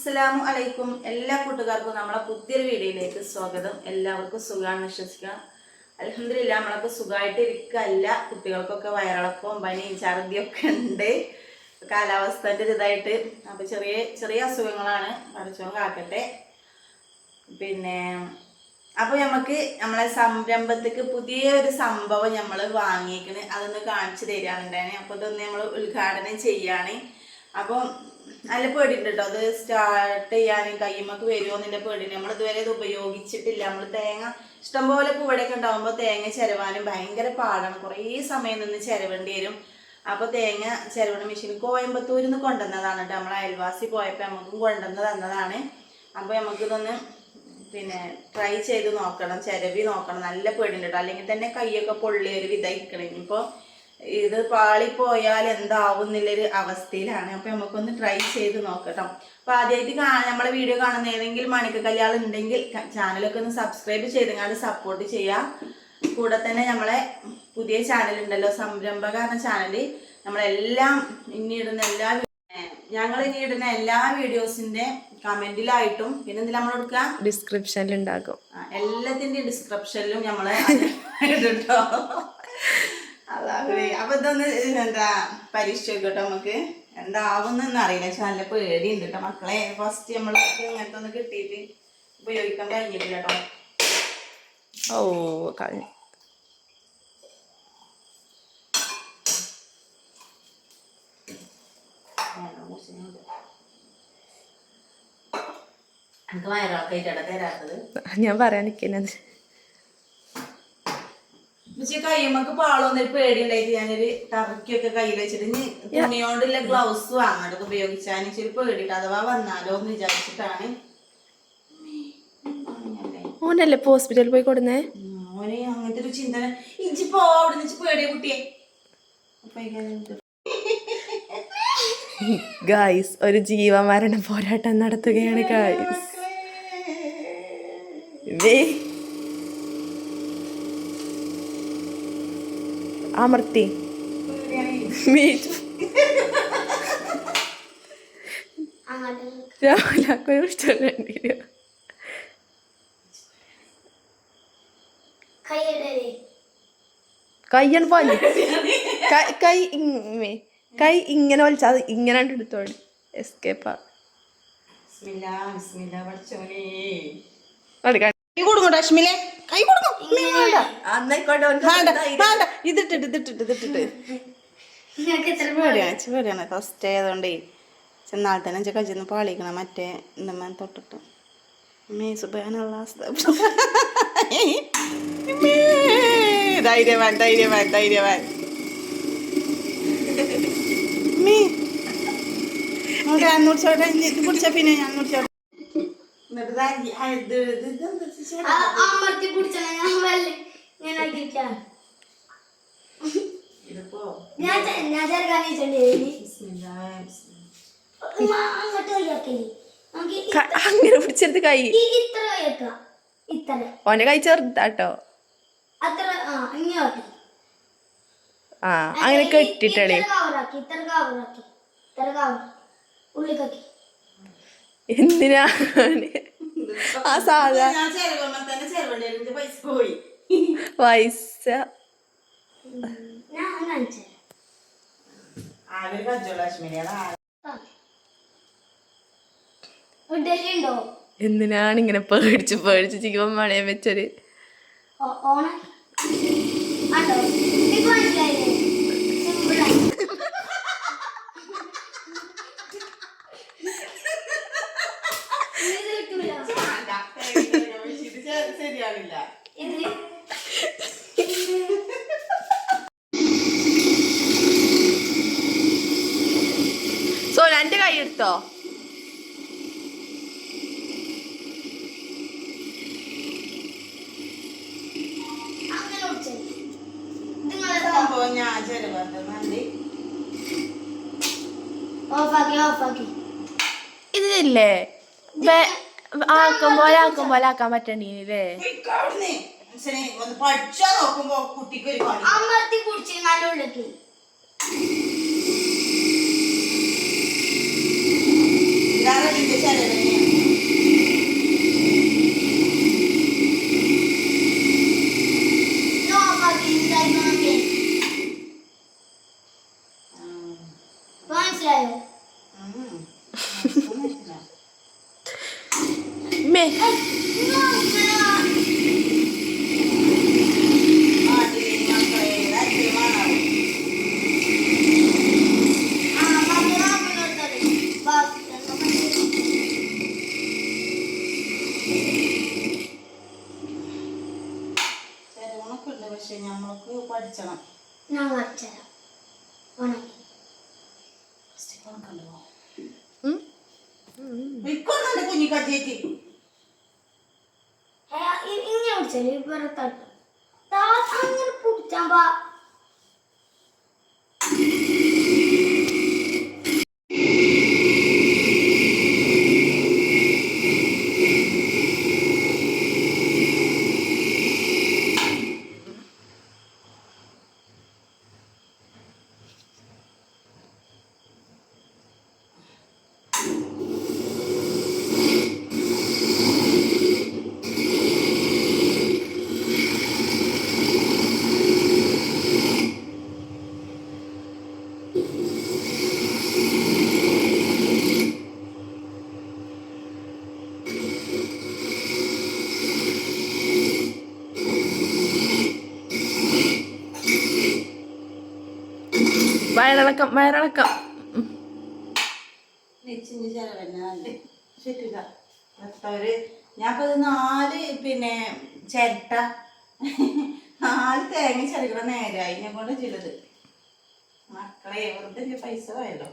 അസ്സലാമു അലൈക്കും. എല്ലാ കൂട്ടുകാർക്കും നമ്മളെ പുതിയൊരു വീഡിയോയിലേക്ക് സ്വാഗതം. എല്ലാവർക്കും സുഖമാണെന്ന് വിശ്വസിക്കുക അലഹമില്ല നമ്മളൊക്കെ സുഖമായിട്ട് ഇരിക്കല്ല. കുട്ടികൾക്കൊക്കെ വയറിളക്കവും പനിയും ഛർദിയൊക്കെ ഉണ്ട്. കാലാവസ്ഥന്റെ ഇതായിട്ട്. അപ്പോൾ ചെറിയ ചെറിയ അസുഖങ്ങളാണ്. പഠിച്ചോ കാക്കട്ടെ. പിന്നെ അപ്പോൾ നമുക്ക് നമ്മളെ സംരംഭത്തേക്ക് പുതിയ ഒരു സംഭവം നമ്മൾ വാങ്ങിയേക്കണ്. അതൊന്ന് കാണിച്ചു തരികയാണ് അപ്പോൾ ഇതൊന്ന് നമ്മൾ ഉദ്ഘാടനം ചെയ്യാണ്. അപ്പം നല്ല പേടിയുണ്ട് കേട്ടോ അത് സ്റ്റാർട്ട് ചെയ്യാനും കയ്യുമ്മക്ക് വരുമോ എന്നിന്റെ പേടി നമ്മൾ ഇതുവരെ ഇത് ഉപയോഗിച്ചിട്ടില്ല. നമ്മൾ തേങ്ങ ഇഷ്ടംപോലെ പൂവടയൊക്കെ ഉണ്ടാകുമ്പോൾ തേങ്ങ ചിരവാനും ഭയങ്കര പാടാണ്. കുറേ സമയം നിന്ന് ചിരവേണ്ടി വരും. അപ്പോൾ തേങ്ങ ചിരവണ മെഷീൻ കോയമ്പത്തൂരിൽ നിന്ന് കൊണ്ടുവന്നതാണ് കേട്ടോ നമ്മൾ അയൽവാസി പോയപ്പോൾ നമുക്കും കൊണ്ടുവന്ന് തന്നതാണ്. അപ്പോൾ നമുക്കിതൊന്ന് പിന്നെ ട്രൈ ചെയ്ത് നോക്കണം. ചിരവി നോക്കണം. നല്ല പേടിയുണ്ട് കേട്ടോ അല്ലെങ്കിൽ തന്നെ കൈയൊക്കെ പൊള്ളി ഒരു വിധയിക്കണം ഇനിയിപ്പോൾ ഇത് പാളിപ്പോയാൽ എന്താവും എന്നുള്ളൊരു അവസ്ഥയിലാണ്. അപ്പോൾ നമുക്കൊന്ന് ട്രൈ ചെയ്ത് നോക്കട്ടോ. അപ്പോൾ ആദ്യമായിട്ട് കാണാൻ നമ്മളെ വീഡിയോ കാണുന്ന ഏതെങ്കിലും മണിക്ക് കല്യാണം ഉണ്ടെങ്കിൽ ചാനലൊക്കെ ഒന്ന് സബ്സ്ക്രൈബ് ചെയ്തങ്ങാണ്ട് സപ്പോർട്ട് ചെയ്യാം. കൂടെ തന്നെ നമ്മളെ പുതിയ ചാനൽ ഉണ്ടല്ലോ സംരംഭക എന്ന ചാനൽ നമ്മളെല്ലാം ഇനി ഇടുന്ന എല്ലാ ഞങ്ങൾ ഇനി ഇടുന്ന എല്ലാ വീഡിയോസിന്റെ കമന്റിലായിട്ടും പിന്നെ എന്തിനാ നമ്മൾ കൊടുക്കുക ഡിസ്ക്രിപ്ഷനിൽ ഉണ്ടാകും. എല്ലാത്തിന്റെ എല്ലാത്തിന്റെയും ഡിസ്ക്രിപ്ഷനിലും നമ്മളെ ഇട്ടോ അപ്പൊ ഇതൊന്ന് എന്താ പരീക്ഷ കേട്ടോ നമുക്ക്. എന്താവുന്നെന്ന് അറിയില്ല. പക്ഷെ നല്ല പേടിയുണ്ട് കേട്ടോ മക്കളെ. ഫസ്റ്റ് നമ്മൾ ഇങ്ങനത്തെ ഒന്ന് കിട്ടിയിട്ട് ഉപയോഗിക്കാൻ കഴിഞ്ഞിട്ടില്ല കേട്ടോ ഓ കഴിഞ്ഞു. ഞാൻ പറയാൻ നിൽക്കുന്നത് പക്ഷെ കയ്യുമ്മക്ക് പാളൊന്നും ഒരു പേടിയുണ്ടായിട്ട് ഞാനൊരു ടർക്കിയൊക്കെ കയ്യിൽ വെച്ചിട്ട് ഇനി തുണിയോണ്ടുള്ള ഗ്ലൗസ് വാങ്ങണം ഉപയോഗിച്ചാൽ ഇച്ചിരി പേടിയിട്ട്. അഥവാ വന്നാലോ എന്ന് വിചാരിച്ചിട്ടാണ്. ഓനല്ലേ ഇപ്പൊ ഹോസ്പിറ്റലിൽ പോയി കൊടുന്നേ? ഓനെ അങ്ങനത്തെ ഒരു ചിന്തന ഇഞ്ചി പോ അവിടെ നിന്ന് പേടിയ കുട്ടിയെ ഗായ്സ് ഒരു ജീവമരണ പോരാട്ടം നടത്തുകയാണ് ഗായ്സ് അമർത്തി ഒരു ഇഷ്ടമുണ്ട് കയ്യാണ് പോലെ കൈ കൈ ഇങ്ങനെ വലിച്ചാൽ അത് ഇങ്ങനെ എടുത്തോളി എസ്കേപ്പാ ബിസ്മില്ലാ, ബിസ്മില്ലാ, പഠിച്ചോനേ. എടുക്കാൻ കൈ കൊടുക്കും. നീ വേണ്ട. വേണ്ട വേണ്ട. ഇതിട്ടിട്ട് ഇതിട്ടിട്ട് ഇതിട്ടിട്ട്. പേടിയാണ് പേടിയാണ് ഫസ്റ്റ് ആയതുകൊണ്ടേ ചെന്നാൽ തന്നെ അഞ്ച് ചെന്ന് പാളിക്കണം. മറ്റേ ഇന്നമ്മ തൊട്ടിട്ട്. മേസുബാനുള്ള അവസ്ഥ ധൈര്യവാൻ ധൈര്യവാൻ ധൈര്യവാൻ. മീ നോട്ടെ അന്നൂറ് ചോട്ടെ ഇത് കുടിച്ച പിന്നെ ചേട്ടാ? ക- അങ്ങനെ പിടിച്ചെടുത്ത് കൈ. ഓനെ ഓന്റെ കൈ ചെറുതാട്ടോ. ആ ആ അങ്ങനെ കെട്ടിട്ടളി എന്തിനാ? ആ സാധാ ഞാൻ പൈസ ഉണ്ടോ എന്തിനാണ് ഇങ്ങനെ പേടിച്ച് പേടിച്ച് ചിക്കുമ്പോ മണയം വെച്ചത്? ഓണ ആണ്ടോ എനിക്ക് മനസ്സിലായില്ലേ സിമ്പിളായി ഇത് കിട്ടൂല ഇത് ശരിയാവില്ല ഇത് സോ എന്റെ കൈ എടുത്തോ അങ്ങനെ ഒടിച്ചത് നിങ്ങളെ ചെലവുണ്ട് ഓഫാക്കി ഓഫാക്കി ഇതില്ലേ? ആക്കും പോലെ ആക്കും പോലെ ആക്കാൻ പറ്റണ്ടീനില്ലേ ഒന്ന് പഠിച്ചാ നോക്കുമ്പോ കുട്ടിക്ക് ഒരു അമ്മത്തി പിടിച്ച് നല്ല ഉള്ളിലേക്ക്. ഇ- ഇങ്ങനെ പിടിച്ചാൽ ഇവരെ തട്ടും ദാ അങ്ങനെ വയറിളക്കം വയറിളക്കം. ഞാൻ നാല് പിന്നെ ചിരട്ട നാല് തേങ്ങ ചിരകണ നേരായി. ഞാൻ കൊണ്ട് ചിലത് മക്കളെ വെറുതെ പൈസ പോയല്ലോ.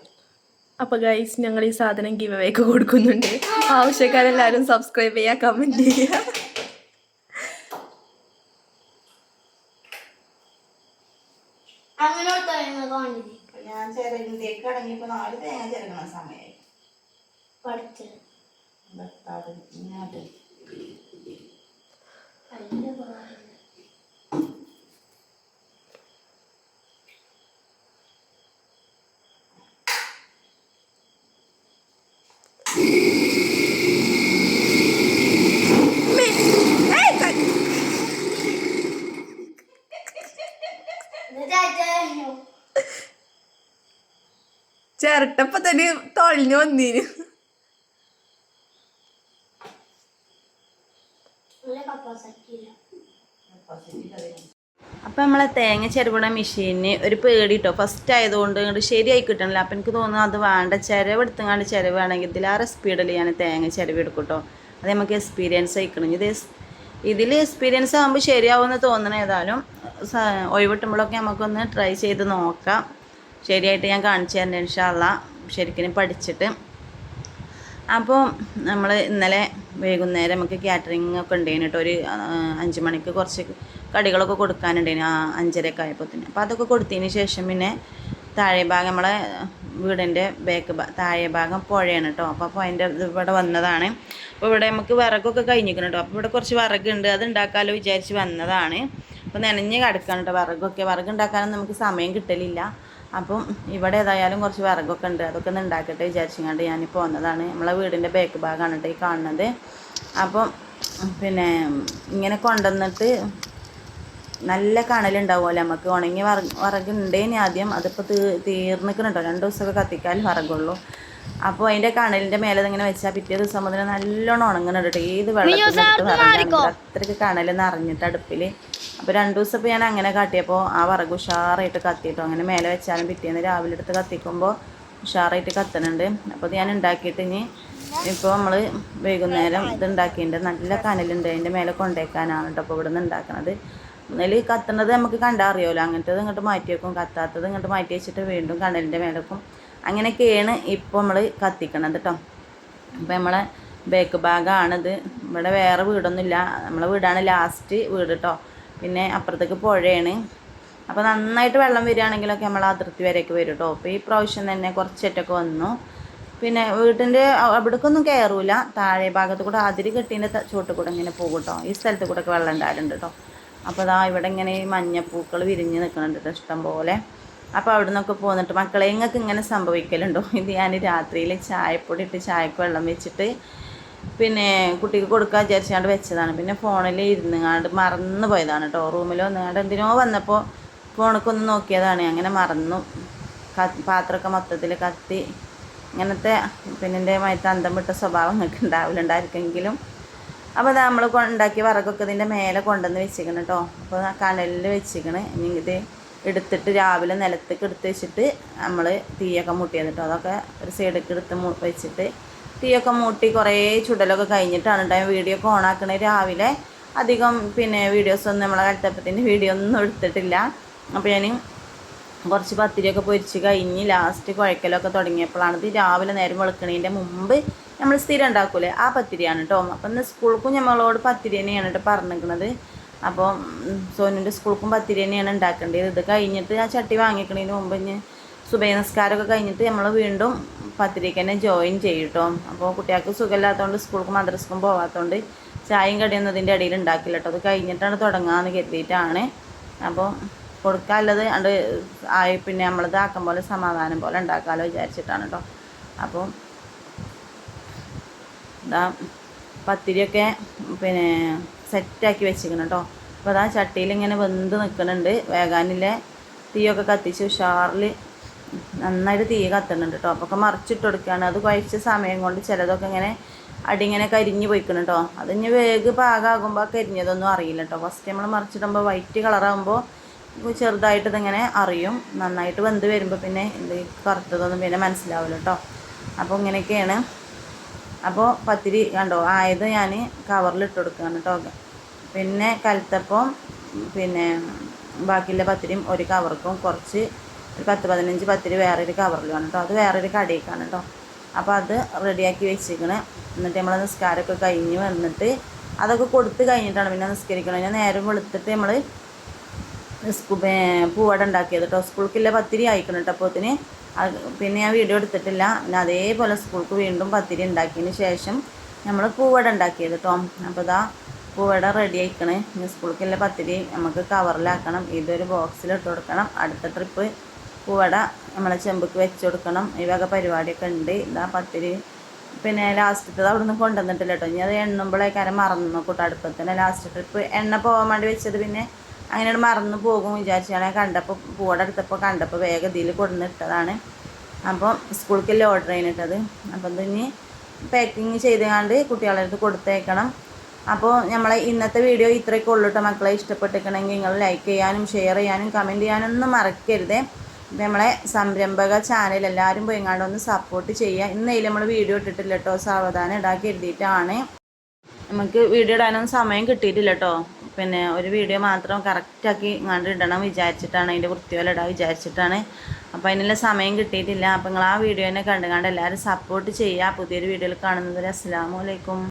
അപ്പൊ ഗൈസ് ഞങ്ങൾ ഈ സാധനം ഗിവ് അവേക്ക് കൊടുക്കുന്നുണ്ട്. ആവശ്യക്കാരെല്ലാരും സബ്സ്ക്രൈബ് ചെയ്യാ കമന്റ് ചെയ്യാ അങ്ങനെ തേങ്ങ കാണില്ല അപ്പൊ ഞാൻ ചിരകിന്റെയൊക്കെ ഇപ്പൊ നാല് തേങ്ങ ചേർക്കണ സമയമായി പഠിച്ചു ഭർത്താവ് ഇങ്ങോട്ട് തന്നെ തൊളിഞ്ഞു വന്നീന്. അപ്പൊ നമ്മളെ തേങ്ങ ചെറുപട മെഷീന് ഒരു പേടി കേട്ടോ ഫസ്റ്റ് ആയതുകൊണ്ട് ഇങ്ങോട്ട് ശരിയായി കിട്ടണില്ല. അപ്പം എനിക്ക് തോന്നുന്നു അത് വേണ്ട. ചിരവ് എടുത്തങ്ങാണ്ട് ചിരവാണെങ്കിൽ ഇതിലാറെ സ്പീഡിൽ ഞാൻ തേങ്ങ ചിരവ് എടുക്കും കേട്ടോ അത് നമുക്ക് എക്സ്പീരിയൻസ് ആയിക്കണം. ഇത് ഇതിൽ എക്സ്പീരിയൻസ് ആകുമ്പോൾ ശരിയാവുമെന്ന് തോന്നണ ഏതായാലും. ഒഴിവിട്ടുമ്പോഴൊക്കെ നമുക്കൊന്ന് ട്രൈ ചെയ്ത് നോക്കാം. ശരിയായിട്ട് ഞാൻ കാണിച്ചു തരേണ്ട ഇൻഷാല്ല ശരിക്കും പഠിച്ചിട്ട്. അപ്പോൾ നമ്മൾ ഇന്നലെ വൈകുന്നേരം നമുക്ക് കാറ്ററിംഗ് ഒക്കെ ഉണ്ടായിരുന്നു കേട്ടോ. ഒരു അഞ്ച് മണിക്ക് കുറച്ച് കടികളൊക്കെ കൊടുക്കാനുണ്ടായിന് ആ അഞ്ചരയൊക്കെ ആയപ്പോൾ തന്നെ അപ്പോൾ അതൊക്കെ കൊടുത്തതിന് ശേഷം പിന്നെ താഴെ ഭാഗം നമ്മളെ വീടിന്റെ ബാക്ക് താഴെ ഭാഗം പുഴയാണ് കേട്ടോ. അപ്പോൾ അപ്പോൾ അതിന്റെ ഇവിടെ വന്നതാണ്. അപ്പോൾ ഇവിടെ നമുക്ക് വിറകൊക്കെ കഴിഞ്ഞിരിക്കണം കേട്ടോ. അപ്പോൾ ഇവിടെ കുറച്ച് വിറകുണ്ട്. അത് ഉണ്ടാക്കാമല്ലോ വിചാരിച്ച് വന്നതാണ്. അപ്പോൾ നനഞ്ഞ് കിടക്കാൻ കേട്ടോ വിറകൊക്കെ. വിറക് ഉണ്ടാക്കാനൊന്നും നമുക്ക് സമയം കിട്ടലില്ല. അപ്പം ഇവിടെ ഏതായാലും കുറച്ച് വിറകൊക്കെ ഉണ്ട്. അതൊക്കെ ഒന്ന് ഉണ്ടാക്കട്ടെ വിചാരിച്ചുകൊണ്ട് ഞാനിപ്പോൾ വന്നതാണ്. നമ്മളെ വീടിന്റെ ബാക്ക് ഭാഗമാണ് കേട്ടോ ഈ കാണുന്നത്. അപ്പം പിന്നെ ഇങ്ങനെ കൊണ്ടുവന്നിട്ട് നല്ല കണലുണ്ടാവുമല്ലോ നമുക്ക്. ഉണങ്ങിയ വറ വിറക് ഉണ്ടേനി ആദ്യം അതിപ്പോൾ തീ തീർന്നിക്കണം രണ്ട് ദിവസമൊക്കെ കത്തിക്കാൻ വിറകുള്ളൂ. അപ്പോൾ അതിന്റെ കണലിന്റെ മേലെ ഇങ്ങനെ വെച്ചാൽ പിറ്റേ ദിവസം മുതൽ നല്ലോണം ഉണങ്ങുന്നുണ്ട് കേട്ടോ ഏത് വെള്ളത്തിൽ അത്രയ്ക്ക് കണൽ നിറഞ്ഞിട്ട് അടുപ്പിൽ അപ്പോൾ രണ്ട് ദിവസം ഇപ്പോൾ ഞാൻ അങ്ങനെ കാട്ടിയപ്പോൾ ആ വിറക് ഉഷാറായിട്ട് കത്തിയിട്ടോ. അങ്ങനെ മേലെ വെച്ചാലും പിറ്റേന്ന് രാവിലെ എടുത്ത് കത്തിക്കുമ്പോൾ ഉഷാറായിട്ട് കത്തണുണ്ട്. അപ്പോൾ ഇത് ഞാൻ ഉണ്ടാക്കിയിട്ട് ഇനി ഇപ്പോൾ നമ്മൾ വൈകുന്നേരം ഇത് ഉണ്ടാക്കിയിട്ടുണ്ട്. നല്ല കനലുണ്ട് അതിന്റെ മേലെ കൊണ്ടേക്കാനാണ് കേട്ടോ അപ്പോൾ ഇവിടെ നിന്ന് ഉണ്ടാക്കണത് അതിൽ കത്തണത് നമുക്ക് കണ്ടാൽ അറിയാമല്ലോ അങ്ങനത്തത് ഇങ്ങോട്ട് മാറ്റി വെക്കും. കത്താത്തത് ഇങ്ങോട്ട് മാറ്റി വെച്ചിട്ട് വീണ്ടും കനലിന്റെ മേലെ വെക്കും അങ്ങനെയൊക്കെയാണ് ഇപ്പോൾ നമ്മൾ കത്തിക്കണത് കേട്ടോ അപ്പോൾ നമ്മളെ ബേക്ക് ഭാഗമാണിത് ഇവിടെ വേറെ വീടൊന്നുമില്ല. നമ്മളെ വീടാണ് ലാസ്റ്റ് വീട് കേട്ടോ പിന്നെ അപ്പുറത്തേക്ക് പുഴയാണ്. അപ്പോൾ നന്നായിട്ട് വെള്ളം വരികയാണെങ്കിലൊക്കെ നമ്മൾ അതിർത്തി വരെയൊക്കെ വരും കേട്ടോ അപ്പോൾ ഈ പ്രാവശ്യം തന്നെ കുറച്ചേറ്റൊക്കെ വന്നു. പിന്നെ വീട്ടിന്റെ അവിടേക്കൊന്നും കയറൂല താഴെ ഭാഗത്ത് കൂടെ അതിര് കെട്ടീന്റെ ചുവട്ട് കൂടെ ഇങ്ങനെ പോകും കേട്ടോ ഈ സ്ഥലത്ത് കൂടെ ഒക്കെ വെള്ളം ഉണ്ടാകുന്നുണ്ട് കേട്ടോ അപ്പോൾ അതാ ഇവിടെ ഇങ്ങനെ മഞ്ഞപ്പൂക്കൾ വിരിഞ്ഞ് നിൽക്കുന്നുണ്ട് കേട്ടോ ഇഷ്ടം പോലെ. അപ്പോൾ അവിടെ നിന്നൊക്കെ പോന്നിട്ട് മക്കളെ നിങ്ങൾക്ക് ഇങ്ങനെ സംഭവിക്കലുണ്ടോ? ഇത് ഞാൻ രാത്രിയിൽ ചായപ്പൊടി ഇട്ട് ചായക്ക് വെള്ളം വെച്ചിട്ട് പിന്നെ കുട്ടിക്ക് കൊടുക്കാൻ വിചാരിച്ചാണ്ട് വെച്ചതാണ്. പിന്നെ ഫോണിൽ ഇരുന്നുങ്ങാണ്ട് മറന്നു പോയതാണ് കേട്ടോ റൂമിൽ വന്നുകൊണ്ട് എന്തിനോ വന്നപ്പോൾ ഫോണൊക്കെ ഒന്ന് നോക്കിയതാണ്. അങ്ങനെ മറന്നു. പാത്രമൊക്കെ മൊത്തത്തിൽ കത്തി. ഇങ്ങനത്തെ പിന്നെ എന്റെ മയത്ത് അന്തം വിട്ട സ്വഭാവം നിങ്ങൾക്ക് ഉണ്ടാവില്ലുണ്ടായിരിക്കെങ്കിലും അപ്പോൾ അത് നമ്മൾ ഉണ്ടാക്കിയ വറകൊക്കെ ഇതിന്റെ മേലെ കൊണ്ടുവന്ന് വെച്ചിരിക്കണം കേട്ടോ അപ്പോൾ കനലിൽ വെച്ചിരിക്കണ് ഇനി ഇത് എടുത്തിട്ട് രാവിലെ നിലത്തേക്ക് എടുത്ത് വെച്ചിട്ട് നമ്മൾ തീയൊക്കെ മുട്ടി കേട്ടോ അതൊക്കെ ഒരു സൈഡിലേക്ക് എടുത്ത് വെച്ചിട്ട് തീയൊക്കെ മൂട്ടി കുറേ ചുടലൊക്കെ കഴിഞ്ഞിട്ടാണ് കേട്ടോ വീഡിയോ ഒക്കെ ഓണാക്കണത് രാവിലെ. അധികം പിന്നെ വീഡിയോസൊന്നും നമ്മളെ കട്ടപ്പത്തിന്റെ വീഡിയോ ഒന്നും എടുത്തിട്ടില്ല. അപ്പോൾ ഞാൻ കുറച്ച് പത്തിരിയൊക്കെ പൊരിച്ച് കഴിഞ്ഞ് ലാസ്റ്റ് കുഴക്കലൊക്കെ തുടങ്ങിയപ്പോഴാണ് ഇത് രാവിലെ നേരം വെളുക്കണതിന്റെ മുമ്പ് നമ്മൾ സ്ഥിരം ഉണ്ടാക്കൂലേ? ആ പത്തിരിയാണ് കേട്ടോ അപ്പം ഇന്ന് സ്കൂൾക്കും നമ്മളോട് പത്തിരി തന്നെയാണ് കേട്ടോ പറഞ്ഞിരിക്കുന്നത് അപ്പോൾ സോനുവിന്റെ സ്കൂൾക്കും പത്തിരി തന്നെയാണ് ഉണ്ടാക്കേണ്ടത്. ഇത് കഴിഞ്ഞിട്ട് ഞാൻ ചട്ടി വാങ്ങിക്കണതിന് മുമ്പ് ഇനി സുബൈ നിസ്കാരമൊക്കെ കഴിഞ്ഞിട്ട് നമ്മൾ വീണ്ടും പത്തിരിക്ക് തന്നെ ജോയിൻ ചെയ്യും കേട്ടോ അപ്പോൾ കുട്ടികൾക്ക് സുഖമില്ലാത്തതുകൊണ്ട് സ്കൂൾക്കും മദ്രസക്കും പോകാത്തതുകൊണ്ട് ചായയും കടിയൊന്നും ഇടയിൽ ഉണ്ടാക്കില്ല കേട്ടോ അത് കഴിഞ്ഞിട്ടാണ് തുടങ്ങാമെന്ന് കരുതിയിട്ടാണ്. അപ്പോൾ കൊടുക്കാനുള്ളത് അണ്ട് ആയി പിന്നെ നമ്മളത് ആക്കം പോലെ സമാധാനം പോലെ ഉണ്ടാക്കാമല്ലോ വിചാരിച്ചിട്ടാണ് കേട്ടോ അപ്പോൾ ഇതാ പത്തിരിയൊക്കെ പിന്നെ സെറ്റാക്കി വെച്ചിരിക്കണം കേട്ടോ അപ്പോൾ അതാ ചട്ടിയിൽ ഇങ്ങനെ വെന്ത് നിൽക്കുന്നുണ്ട് വേഗാനിലെ തീയൊക്കെ കത്തിച്ച് ഉഷാറിൽ നന്നായിട്ട് തീ കത്തുന്നുണ്ട് കേട്ടോ അപ്പോൾ ഒക്കെ മറിച്ചിട്ട് കൊടുക്കുകയാണ് അത് കുഴച്ച സമയം കൊണ്ട് ചിലതൊക്കെ ഇങ്ങനെ അടിങ്ങനെ കരിഞ്ഞു പോയിക്കണം കേട്ടോ അത് ഇനി വേഗ പാകമാകുമ്പോൾ കരിഞ്ഞതൊന്നും അറിയില്ല കേട്ടോ ഫസ്റ്റ് നമ്മൾ മറിച്ചിടുമ്പോൾ വൈറ്റ് കളറാകുമ്പോൾ ചെറുതായിട്ട് ഇതിങ്ങനെ അറിയും. നന്നായിട്ട് വെന്ത് വരുമ്പോൾ പിന്നെ എന്ത് കറുത്തതൊന്നും പിന്നെ മനസ്സിലാവില്ല കേട്ടോ അപ്പോൾ ഇങ്ങനെയൊക്കെയാണ് അപ്പോൾ പത്തിരി കണ്ടോ? ആയത് ഞാൻ കവറിലിട്ട് കൊടുക്കുകയാണ് കേട്ടോ പിന്നെ കലത്തപ്പം പിന്നെ ബാക്കിയുള്ള പത്തിരിയും ഒരു കവർക്കും കുറച്ച് ഒരു പത്ത് പതിനഞ്ച് പത്തിരി വേറൊരു കവറിലാണ് കേട്ടോ അത് വേറൊരു കടയിലേക്കാണ് കേട്ടോ അപ്പോൾ അത് റെഡിയാക്കി വെച്ചിരിക്കണം. എന്നിട്ട് നമ്മൾ നിസ്കാരമൊക്കെ കഴിഞ്ഞ് വന്നിട്ട് അതൊക്കെ കൊടുത്ത് കഴിഞ്ഞിട്ടാണ് പിന്നെ നിസ്കരിക്കണം ഞാൻ നേരം വെളുത്തിട്ട് നമ്മൾ സ്കൂ പൂവട ഉണ്ടാക്കിയത് കേട്ടോ സ്കൂൾക്കില്ല പത്തിരി അയക്കണം കേട്ടോ അപ്പോത്തിന് അത് പിന്നെ ഞാൻ വീഡിയോ എടുത്തിട്ടില്ല. പിന്നെ അതേപോലെ സ്കൂൾക്ക് വീണ്ടും പത്തിരി ഉണ്ടാക്കിയതിന് ശേഷം നമ്മൾ പൂവട ഉണ്ടാക്കിയത് കേട്ടോ അപ്പോൾ ഇതാ പൂവട റെഡി ആയിക്കണേ. ഇനി സ്കൂൾക്കുള്ള പത്തിരി നമുക്ക് കവറിലാക്കണം ഇതൊരു ബോക്സിലിട്ട് കൊടുക്കണം. അടുത്ത ട്രിപ്പ് പൂവട നമ്മളെ ചെമ്പക്ക് വെച്ച് കൊടുക്കണം. ഈ വക പരിപാടിയൊക്കെ ഉണ്ട്. ഇതാ പത്തിരി പിന്നെ ലാസ്റ്റത്തത് അവിടെ നിന്ന് കൊണ്ടുവന്നിട്ടില്ല കേട്ടോ ഇനി അത് എണ്ണുമ്പോഴേക്കാരം മറന്നു. നോക്കൂട്ടോ അടുപ്പത്തിന് ലാസ്റ്റ് ട്രിപ്പ് എണ്ണ പോകാൻ വേണ്ടി വെച്ചത് പിന്നെ അങ്ങനെ മറന്നു പോകും വിചാരിച്ചാണ് കണ്ടപ്പോൾ പൂവടെ എടുത്തപ്പോൾ കണ്ടപ്പോൾ വേഗം ഇതിൽ കൊടുന്നിട്ടതാണ് അപ്പോൾ സ്കൂളിലേക്കല്ലേ ഓർഡർ ചെയ്യുന്നിട്ടത് അപ്പം ഇത് ഇനി പാക്കിങ് ചെയ്തുകൊണ്ട് കുട്ടികളുടെ അടുത്ത് കൊടുത്തേക്കണം. അപ്പോൾ നമ്മളെ ഇന്നത്തെ വീഡിയോ ഇത്രയൊക്കെ ഉള്ളൂ കേട്ടോ. മക്കളെ ഇഷ്ടപ്പെട്ടിരിക്കണമെങ്കിൽ നിങ്ങൾ ലൈക്ക് ചെയ്യാനും ഷെയർ ചെയ്യാനും കമന്റ് ചെയ്യാനും ഒന്നും മറക്കരുതേ. നമ്മളെ സംരംഭക ചാനൽ എല്ലാവരും പോയി എങ്ങാണ്ട് ഒന്ന് സപ്പോർട്ട് ചെയ്യുക. ഇന്നേലും നമ്മൾ വീഡിയോ ഇട്ടിട്ടില്ല കേട്ടോ. സാവധാനം ഇടാക്കി എഴുതിയിട്ടാണ് നമുക്ക് വീഡിയോ ഇടാനൊന്നും സമയം കിട്ടിയിട്ടില്ല കേട്ടോ. പിന്നെ ഒരു വീഡിയോ മാത്രം കറക്റ്റാക്കി ഇങ്ങാണ്ട് ഇടണം വിചാരിച്ചിട്ടാണ് അതിന്റെ വൃത്തിയോല ഇടാൻ വിചാരിച്ചിട്ടാണ്. അപ്പോൾ അതിനുള്ള സമയം കിട്ടിയിട്ടില്ല. അപ്പോൾ നിങ്ങൾ ആ വീഡിയോ തന്നെ കണ്ടുകൊണ്ട് എല്ലാവരും സപ്പോർട്ട് ചെയ്യുക പുതിയൊരു വീഡിയോയിൽ കാണുന്നവരെ അസ്സാം വലൈക്കും